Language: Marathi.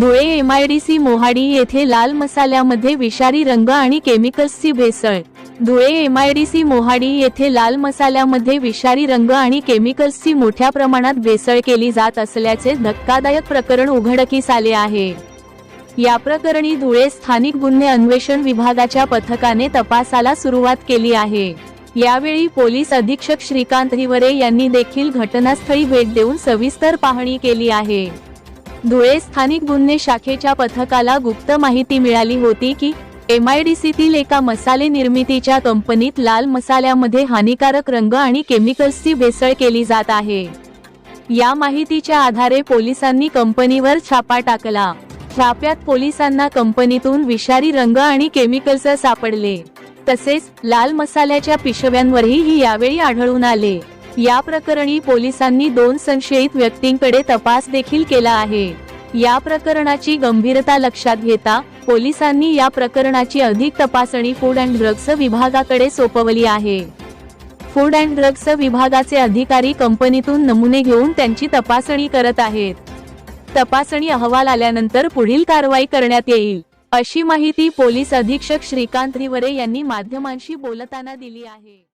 धुळे एमआयडीसी मोहाडी येथे लाल मसाल्यामध्ये विषारी रंग आणि केमिकल्सची भेसळ. धुळे एमआयडीसी मोहाडी येथे लाल मसाल्यामध्ये विषारी रंग आणि केमिकल्सची मोठ्या प्रमाणात भेसळ केली जात असल्याचे धक्कादायक प्रकरण उघडकीस आले आहे. या प्रकरणी धुळे स्थानिक गुन्हे अन्वेषण विभागाच्या पथकाने तपासाला सुरुवात केली आहे. यावेळी पोलीस अधीक्षक श्रीकांत हिवरे यांनी देखील घटनास्थळी भेट देऊन सविस्तर पाहणी केली आहे. धुळे स्थानिक गुन्हे शाखेच्या पथकाला गुप्त माहिती मिळाली होती की एमआयडीसीतील एका मसाले निर्मितीच्या कंपनीत लाल मसाल्यामध्ये हानिकारक रंग आणि केमिकल्सची भेसळ केली जात आहे. या माहितीच्या आधारे पोलिसांनी कंपनीवर छापा टाकला. छाप्यात पोलिसांना कंपनीतून विषारी रंग आणि केमिकल्स सापडले. तसेच लाल मसाल्याच्या पिशव्यांवरही ही यावेळी आढळून आले. या प्रकरणी पोलिसांनी दोन संशयित व्यक्तींकडे तपास देखील केला आहे. या प्रकरणाची गंभीरता लक्षात घेता पोलिसांनी या प्रकरणाची अधिक तपासणी फूड अँड ड्रग्स विभागाकडे सोपवली आहे. फूड अँड ड्रग्स विभागाचे अधिकारी कंपनीतून नमुने घेऊन त्यांची तपासणी करत आहेत. तपासणी अहवाल आल्यानंतर पुढील कारवाई करण्यात येईल अशी माहिती पोलीस अधीक्षक श्रीकांत रिवरे यांनी माध्यमांशी बोलताना दिली आहे.